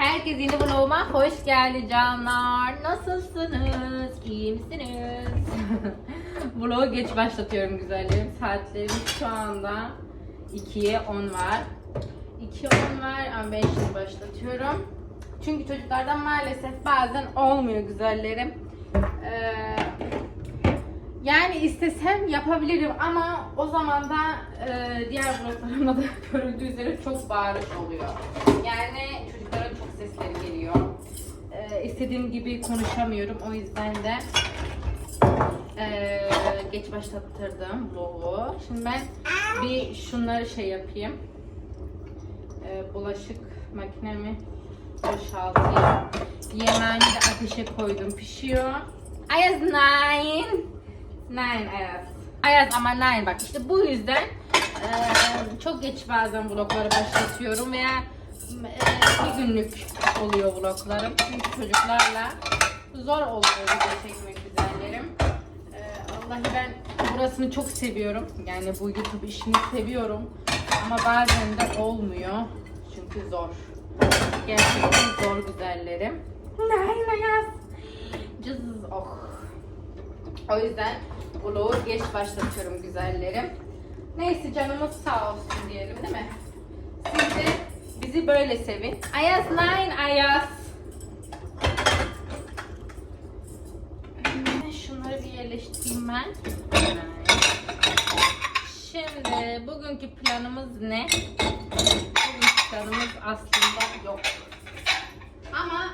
Herkes yeni vloguma hoş geldi canlar. Nasılsınız? İyi misiniz? Vlogu geç başlatıyorum güzellerim. Saatlerim şu anda 2'ye 10 var. 2'ye 10 var ama 5'te başlatıyorum. Çünkü çocuklardan maalesef bazen olmuyor güzellerim. Ee, yani istesem yapabilirim ama o zaman da e, diğer vloglarımda da görüldüğü üzere çok bağırış oluyor. Yani çocuklara çok sesleri geliyor. E, istediğim gibi konuşamıyorum. O yüzden de e, geç başlattırdım vlogu. Şimdi ben bir şunları şey yapayım. E, bulaşık makinemi boşaltayım. Yemeğini de ateşe koydum. Pişiyor. Ayaz 9. Nein Ayaz. Ayaz ama nein bak işte bu yüzden e, çok geç bazen vlogları başlatıyorum veya e, bir günlük oluyor vloglarım. Çünkü çocuklarla zor oluyor video çekmek güzellerim. E, Allah'ı ben burasını çok seviyorum. Yani bu YouTube işini seviyorum. Ama bazen de olmuyor. Çünkü zor. Gerçekten zor güzellerim. Nein Ayaz. Cız oh. O yüzden vlogu geç başlatıyorum güzellerim. Neyse canımız sağ olsun diyelim değil mi? Siz de bizi böyle sevin. Ayaz nine Ayaz. Şunları bir yerleştireyim ben. Şimdi bugünkü planımız ne? Bugünkü planımız aslında yok. Ama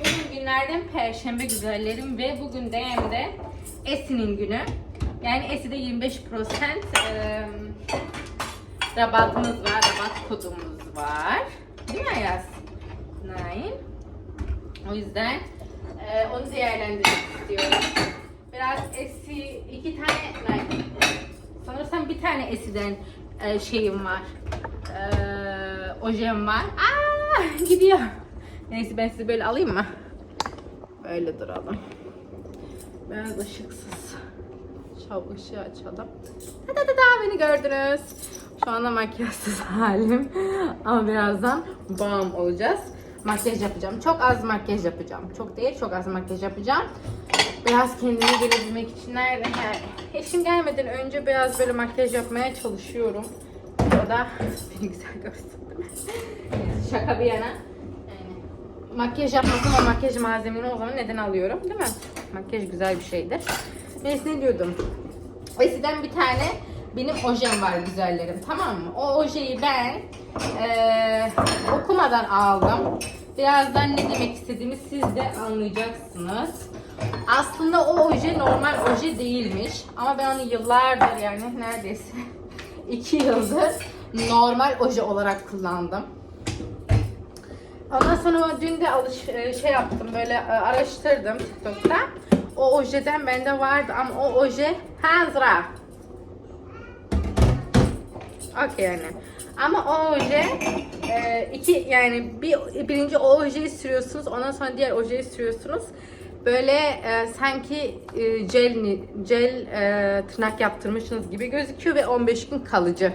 Bugün günlerden perşembe güzellerim ve bugün de hem de Esin'in günü. Yani Esi'de 25 e, rabatımız var, rabat kodumuz var. Değil mi Ayaz? Nine. O yüzden e, onu değerlendirmek istiyorum. Biraz Esi, iki tane, Nine. Sanırsam bir tane Esi'den e, şeyim var. E, ojem var. Aa, gidiyor. Neyse ben sizi böyle alayım mı? Böyle duralım. Biraz ışıksız. Şov ışığı açalım. Da da da beni gördünüz. Şu anda makyajsız halim. Ama birazdan bam olacağız. Makyaj yapacağım. Çok az makyaj yapacağım. Çok değil çok az makyaj yapacağım. Biraz kendime gelebilmek için nerede? He, Eşim gelmeden önce biraz böyle makyaj yapmaya çalışıyorum. O da beni güzel görsün. Şaka bir yana. Makyaj yapmasam o makyaj malzemeni o zaman neden alıyorum değil mi? Makyaj güzel bir şeydir. Neyse ne diyordum. Eskiden bir tane benim ojem var güzellerim tamam mı? O ojeyi ben eee, okumadan aldım. Birazdan ne demek istediğimi siz de anlayacaksınız. Aslında o oje normal oje değilmiş. Ama ben onu yıllardır yani neredeyse iki yıldır normal oje olarak kullandım. Ondan sonra dün de alış e, şey yaptım böyle e, araştırdım TikTok'ta. O ojeden bende vardı ama o oje Hazra. Okey yani. Ama o oje e, iki yani bir birinci o ojeyi sürüyorsunuz ondan sonra diğer ojeyi sürüyorsunuz. Böyle e, sanki e, jel ni- jel e, tırnak yaptırmışsınız gibi gözüküyor ve 15 gün kalıcı.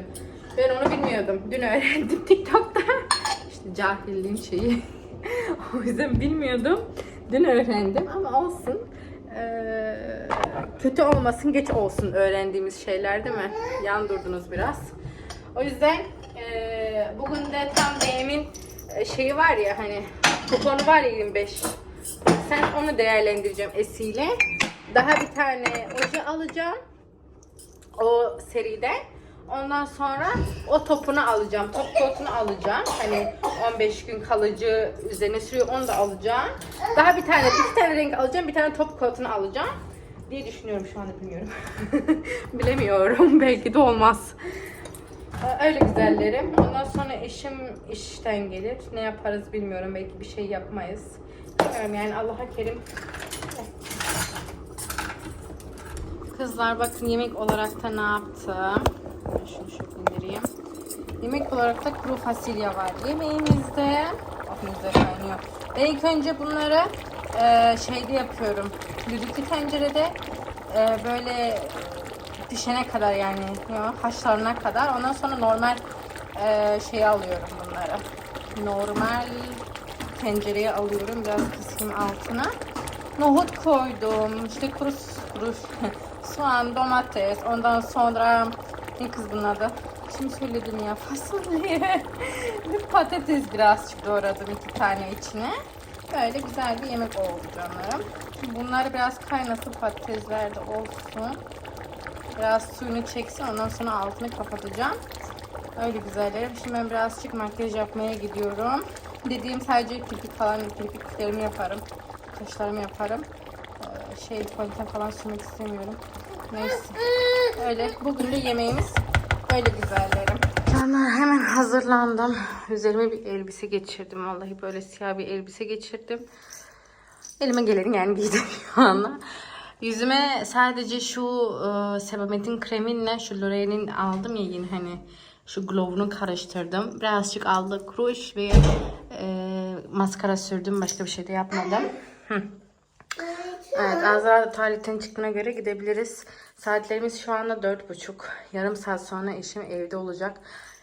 Ben onu bilmiyordum. Dün öğrendim TikTok'ta. İşte cahilliğin şeyi. o yüzden bilmiyordum. Dün öğrendim ama olsun. Ee, kötü olmasın geç olsun öğrendiğimiz şeyler değil mi? Yan durdunuz biraz. O yüzden e, bugün de tam beyimin e, şeyi var ya hani kuponu var ya 25. Sen onu değerlendireceğim esiyle. Daha bir tane oje alacağım. O seriden. Ondan sonra o topunu alacağım. Top kotunu alacağım. Hani 15 gün kalıcı üzerine sürüyor onu da alacağım. Daha bir tane, iki tane renk alacağım. Bir tane top kotunu alacağım. Diye düşünüyorum şu anda bilmiyorum. Bilemiyorum. Belki de olmaz. Ee, Öyle güzellerim. Ondan sonra eşim işten gelir. Ne yaparız bilmiyorum. Belki bir şey yapmayız. Bilmiyorum yani Allah'a kerim. Kızlar bakın yemek olarak da ne yaptım. Ben Şunu şöyle. Yemek olarak da kuru fasulye var yemeğimizde. Güzel kaynıyor. Ben ilk önce bunları e, şeyde yapıyorum. Düdüklü tencerede e, böyle pişene kadar yani ya, haşlarına kadar. Ondan sonra normal e, şey alıyorum bunları. normal tencereye alıyorum. Biraz kısayım altına. Nohut koydum. İşte kuru, kuru soğan, domates. Ondan sonra ne kız bunun adı? Şimdi söyledim ya fasulye. Bir patates birazcık doğradım iki tane içine. Böyle güzel bir yemek oldu canlarım. Bunları biraz kaynatıp patatesler de olsun. Biraz suyunu çeksin ondan sonra altını kapatacağım. Öyle güzellerim. Şimdi ben birazcık makyaj yapmaya gidiyorum. Dediğim sadece kirpik falan kirpiklerimi yaparım. Kaşlarımı yaparım. Ee, şey fondöten falan sürmek istemiyorum. Neyse. Öyle. Bugün de yemeğimiz böyle güzellerim. Canlar hemen hazırlandım. Üzerime bir elbise geçirdim. Vallahi böyle siyah bir elbise geçirdim. Elime geleni yani giydim şu anda. Yüzüme sadece şu e, Sebamet'in kreminle şu L'Oreal'in aldım ya yine hani şu glow'unu karıştırdım. Birazcık aldık ruj ve e, maskara sürdüm. Başka bir şey de yapmadım. Hı. Evet Azra tuvaletten çıktığına göre gidebiliriz. Saatlerimiz şu anda dört buçuk. Yarım saat sonra eşim evde olacak.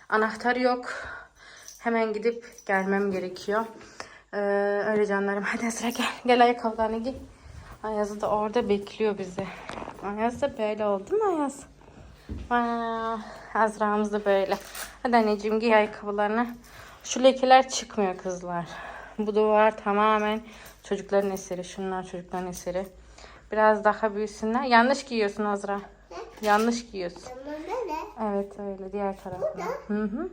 Anahtar yok. Hemen gidip gelmem gerekiyor. Ee, öyle canlarım. Hadi Azra gel. Gel ayakkabılarını giy. Ayaz da orada bekliyor bizi. Ayaz da böyle oldu mu Ayaz? Azra'mız da böyle. Hadi anneciğim giy ayakkabılarını. Şu lekeler çıkmıyor kızlar. Bu duvar tamamen çocukların eseri. Şunlar çocukların eseri. Biraz daha büyüsünler. Yanlış giyiyorsun Azra. Yanlış giyiyorsun. Evet öyle diğer tarafına. Hı hı.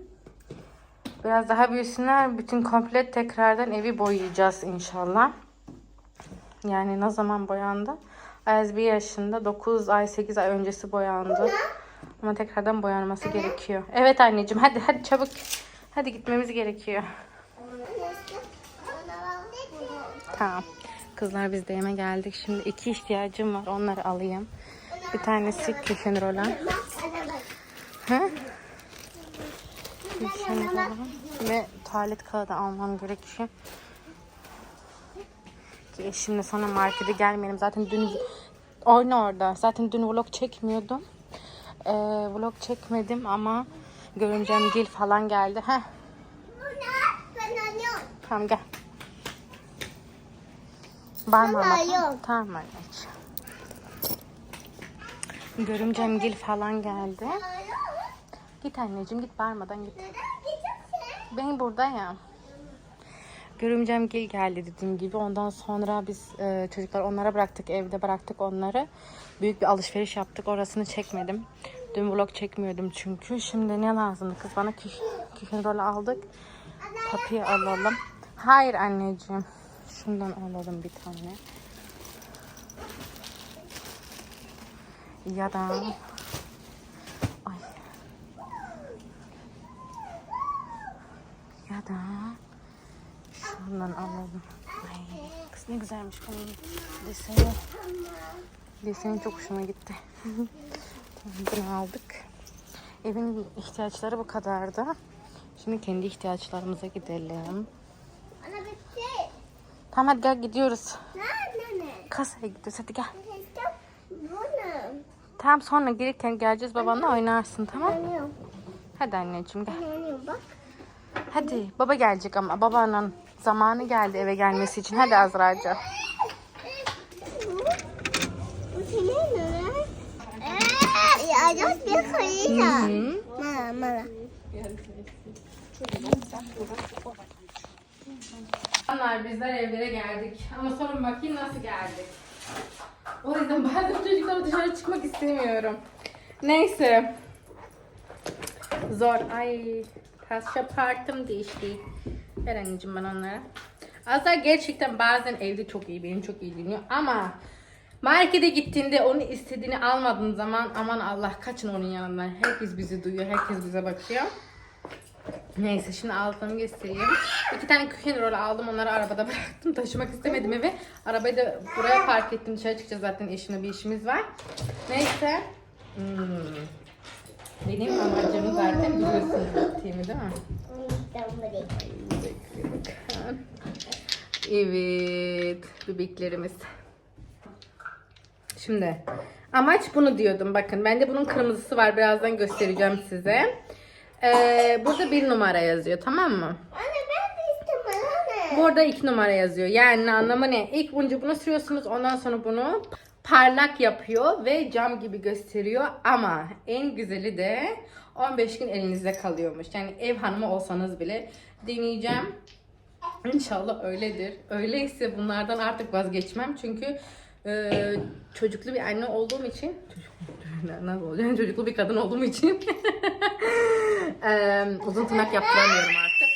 Biraz daha büyüsünler. Bütün komple tekrardan evi boyayacağız inşallah. Yani ne zaman boyandı? Ayaz bir yaşında 9 ay 8 ay öncesi boyandı. Ama tekrardan boyanması gerekiyor. Evet anneciğim hadi hadi çabuk. Hadi gitmemiz gerekiyor. Tamam. Kızlar biz de yeme geldik. Şimdi iki ihtiyacım var. Onları alayım. Bir tanesi küfün rolan. Rolan. Ve tuvalet kağıdı almam gerekiyor. Ki eşimle sonra markete gelmeyelim. Zaten dün oyna orada. Zaten dün vlog çekmiyordum. Ee, vlog çekmedim ama görümcem Gil falan geldi. Heh, tamam gel. Bağırma ama. yok. Tamam anneciğim. Görümcem Gil falan geldi. Git anneciğim git bağırmadan git. Ben buradayım. Görümcem Gil geldi dediğim gibi. Ondan sonra biz e, çocuklar onlara bıraktık. Evde bıraktık onları. Büyük bir alışveriş yaptık. Orasını çekmedim. Dün vlog çekmiyordum çünkü. Şimdi ne lazımdı kız? Bana küf, küfün rolü aldık. Papiye alalım. Hayır anneciğim. Şundan alalım bir tane. Ya da... Ay. Ya da... Şundan alalım. Ay, kız ne güzelmiş bunun deseni. Deseni çok hoşuma gitti. bunu aldık. Evin ihtiyaçları bu kadardı. Şimdi kendi ihtiyaçlarımıza gidelim. Tamam hadi gel gidiyoruz. Nerede ne? Kasaya gidiyoruz hadi gel. Tamam sonra gelirken geleceğiz babanla oynarsın tamam. Hadi anneciğim gel. Hadi baba gelecek ama babanın zamanı geldi eve gelmesi için. Hadi Azra'cığım. Bu senin mi? Ee, ya just bir kayıta. Hı. Mala mala. Onlar bizler evlere geldik. Ama sorun bakayım nasıl geldik. O yüzden bazen çocuklarla dışarı çıkmak istemiyorum. Neyse. Zor. Ay. Tasça partım değişti. Ver anneciğim bana onları. Azra gerçekten bazen evde çok iyi, benim çok iyi dinliyor ama markete gittiğinde onu istediğini almadığın zaman aman Allah kaçın onun yanından. Herkes bizi duyuyor, herkes bize bakıyor. Neyse şimdi aldıklarımı göstereyim. İki tane küchen rol aldım. Onları arabada bıraktım. Taşımak istemedim eve. Arabayı da buraya park ettim. Dışarı çıkacağız zaten eşimle bir işimiz var. Neyse. Hmm. Benim amacım zaten biliyorsunuz gittiğimi değil mi? Evet. Bebeklerimiz. Şimdi amaç bunu diyordum. Bakın bende bunun kırmızısı var. Birazdan göstereceğim size. Ee, burada bir numara yazıyor tamam mı? Anne ben Burada iki numara yazıyor. Yani anlamı ne? İlk önce bunu sürüyorsunuz ondan sonra bunu parlak yapıyor ve cam gibi gösteriyor. Ama en güzeli de 15 gün elinizde kalıyormuş. Yani ev hanımı olsanız bile deneyeceğim. İnşallah öyledir. Öyleyse bunlardan artık vazgeçmem. Çünkü e, çocuklu bir anne olduğum için çocuklu, nasıl olacak? Çocuklu bir kadın olduğum için e, uzun tırnak yaptıramıyorum artık.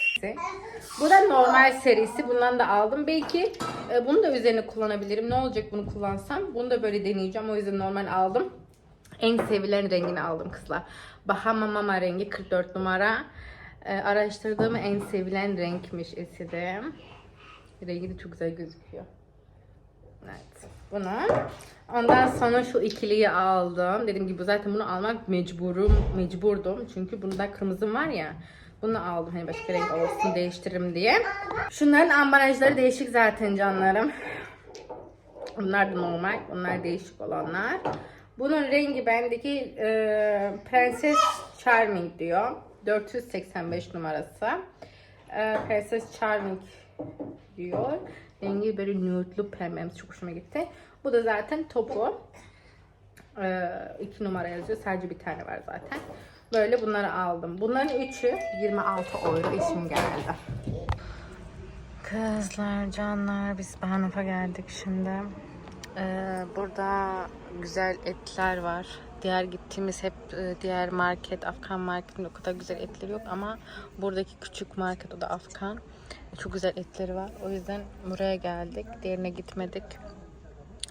Bu da normal serisi. Bundan da aldım. Belki e, bunu da üzerine kullanabilirim. Ne olacak bunu kullansam? Bunu da böyle deneyeceğim. O yüzden normal aldım. En sevilen rengini aldım kızlar. Bahama Mama rengi 44 numara. E, araştırdığım en sevilen renkmiş Esi'de. Rengi de çok güzel gözüküyor. Evet. Bunu. Ondan sonra şu ikiliyi aldım. Dediğim gibi zaten bunu almak mecburum, mecburdum. Çünkü bunda kırmızım var ya. Bunu aldım hani başka renk olsun değiştiririm diye. Şunların ambalajları değişik zaten canlarım. Bunlar da normal. Bunlar değişik olanlar. Bunun rengi bendeki e, Prenses Charming diyor. 485 numarası. E, Prenses Charming diyor. Rengi böyle nude'lu pembemsi çok hoşuma gitti. Bu da zaten topu. E, iki numara yazıyor. Sadece bir tane var zaten. Böyle bunları aldım. Bunların üçü 26 euro işim geldi. Kızlar, canlar biz Bahnhof'a geldik şimdi. Ee, burada güzel etler var. Diğer gittiğimiz hep e, diğer market, Afgan marketinde o kadar güzel etleri yok ama buradaki küçük market o da Afgan. Çok güzel etleri var. O yüzden buraya geldik. Diğerine gitmedik.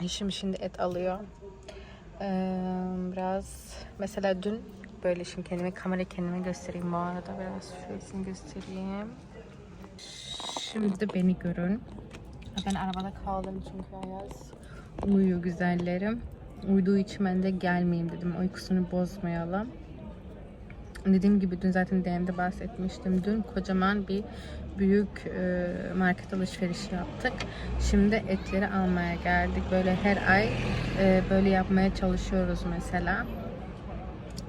Eşim şimdi et alıyor. Ee, biraz mesela dün böyle şimdi kendime kamera kendime göstereyim bu arada biraz şöyle göstereyim. Şimdi beni görün. Ben arabada kaldım çünkü Ayaz uyuyor güzellerim. Uyuduğu için ben de gelmeyeyim dedim. Uykusunu bozmayalım. Dediğim gibi dün zaten DM'de bahsetmiştim. Dün kocaman bir büyük e, market alışverişi yaptık. Şimdi etleri almaya geldik. Böyle her ay e, böyle yapmaya çalışıyoruz mesela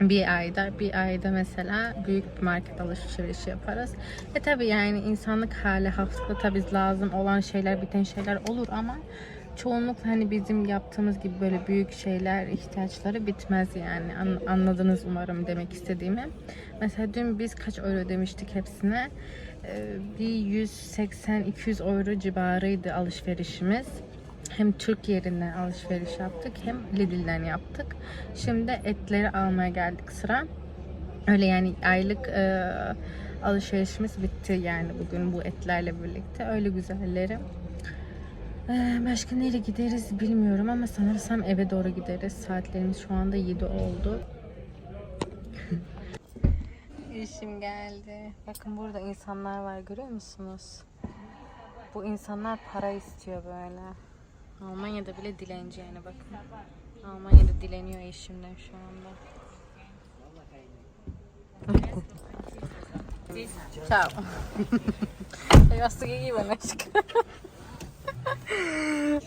bir ayda bir ayda mesela büyük bir market alışverişi yaparız. E tabi yani insanlık hali haftada tabi lazım olan şeyler biten şeyler olur ama çoğunlukla hani bizim yaptığımız gibi böyle büyük şeyler ihtiyaçları bitmez yani An- anladınız umarım demek istediğimi. Mesela dün biz kaç euro demiştik hepsine bir 180-200 euro civarıydı alışverişimiz hem Türk yerinden alışveriş yaptık hem Lidl'den yaptık. Şimdi etleri almaya geldik sıra. Öyle yani aylık e, alışverişimiz bitti yani bugün bu etlerle birlikte. Öyle güzelleri. E, başka nereye gideriz bilmiyorum ama sanırsam eve doğru gideriz. Saatlerimiz şu anda 7 oldu. İşim geldi. Bakın burada insanlar var görüyor musunuz? Bu insanlar para istiyor böyle. Almanya'da bile dilenci yani bakın. Almanya'da dileniyor eşimden şu anda. Ciao. Yastık iyi bana aşkım.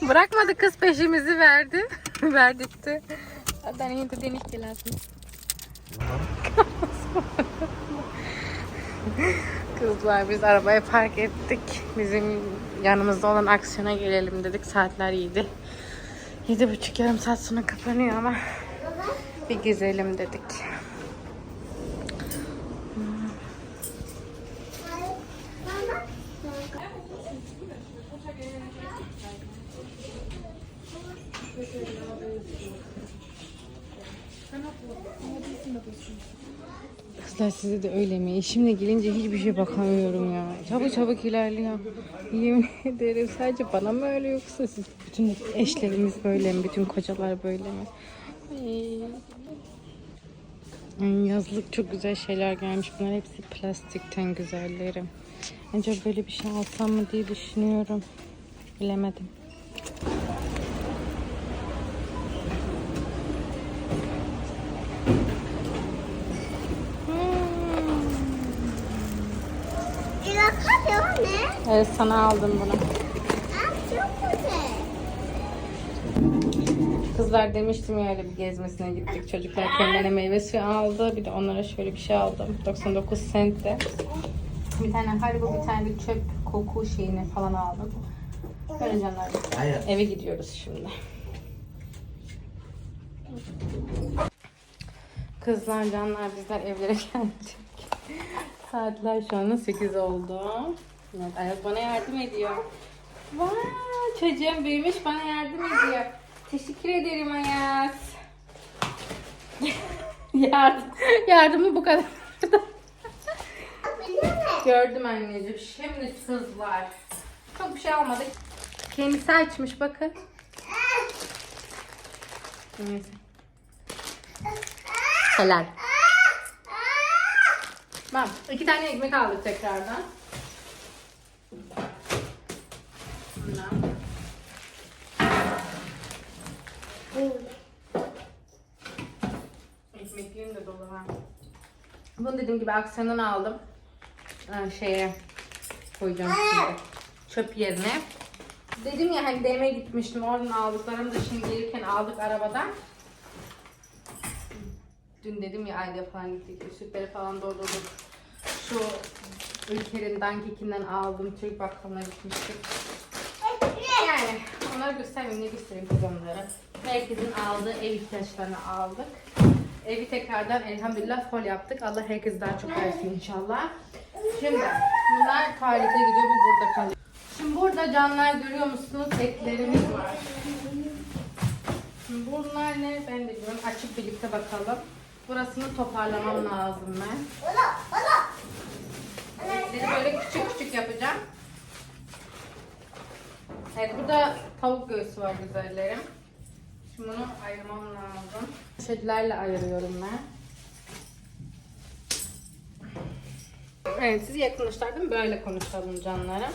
Bırakmadı kız peşimizi verdi. Verdirtti. Dan inte det Nicke läser. Kızlar biz arabaya park ettik. Bizim yanımızda olan aksiyona gelelim dedik. Saatler 7. Yedi buçuk yarım saat sonra kapanıyor ama bir gezelim dedik. Kızlar size de öyle mi? Eşimle gelince hiçbir şey bakamıyorum ya. Çabuk çabuk ilerliyor. Yemin ederim sadece bana mı öyle yoksa siz bütün eşlerimiz böyle mi? Bütün kocalar böyle mi? Ay, Yazlık çok güzel şeyler gelmiş. Bunlar hepsi plastikten güzelleri. Acaba böyle bir şey alsam mı diye düşünüyorum. Bilemedim. Evet sana aldım bunu. Aa, çok güzel. Kızlar demiştim ya öyle bir gezmesine gittik. Çocuklar kendilerine meyve suyu aldı. Bir de onlara şöyle bir şey aldım. 99 centte. Bir tane haribo, bir tane de çöp koku şeyini falan aldım. Böyle canlar. Eve gidiyoruz şimdi. Kızlar canlar bizler evlere geldik. Saatler şu anda 8 oldu. Evet, Ayaz bana yardım ediyor. Vay çocuğum büyümüş bana yardım ediyor. Teşekkür ederim Ayaz. Yardım, yardımı bu kadar. Gördüm anneciğim. Şimdi kızlar. Çok bir şey almadık. Kendisi açmış bakın. Neyse. Helal. Bak iki tane ekmek aldık tekrardan. Bundan. Ekmekliğim de dolu ha. Bunu dediğim gibi aksanın aldım. Ha, şeye koyacağım şimdi. Çöp yerine. Dedim ya hani DM'ye gitmiştim. Oradan aldıklarımı da şimdi gelirken aldık arabadan. Dün dedim ya Ayda falan gittik. Sütleri falan doldurduk. Şu ülkenin dankikinden aldım. Türk bakkalına gitmiştik. Yani onları göstermeyeyim ne göstereyim kız onları. Herkesin aldığı ev ihtiyaçlarını aldık. Evi tekrardan elhamdülillah full yaptık. Allah herkes daha çok versin inşallah. Şimdi bunlar tuvalete gidiyor bu burada kalıyor. Şimdi burada canlar görüyor musunuz? Etlerimiz var. Şimdi bunlar ne ben de bilmiyorum. Açıp birlikte bakalım. Burasını toparlamam lazım ben. Etleri böyle küçük küçük yapacağım. Evet burada tavuk göğsü var güzellerim. Şimdi bunu ayırmam lazım. Poşetlerle ayırıyorum ben. Evet siz yakınlaştırdım böyle konuşalım canlarım.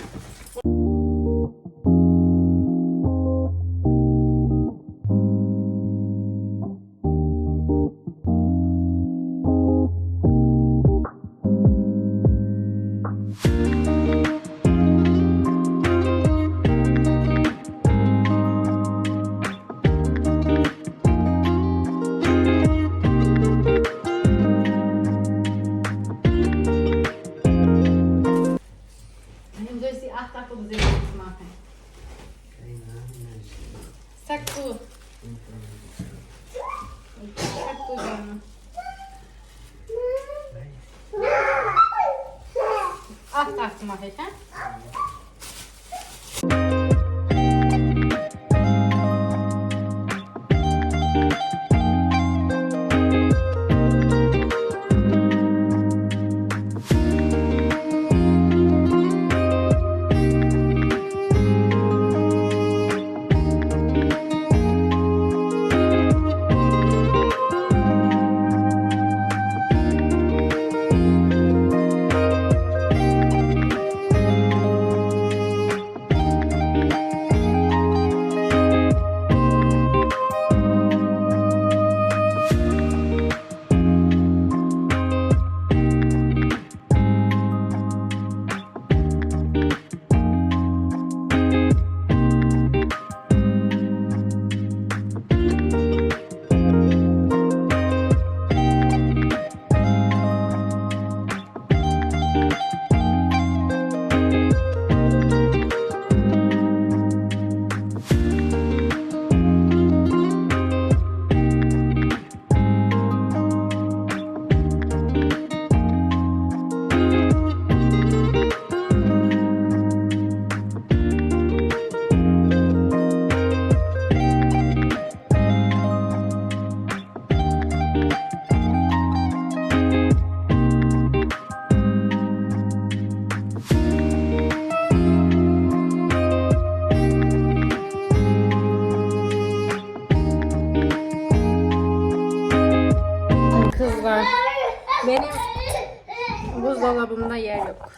Yok.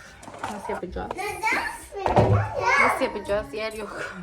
Nasıl yapacağız? Nasıl yapacağız? Yer yok.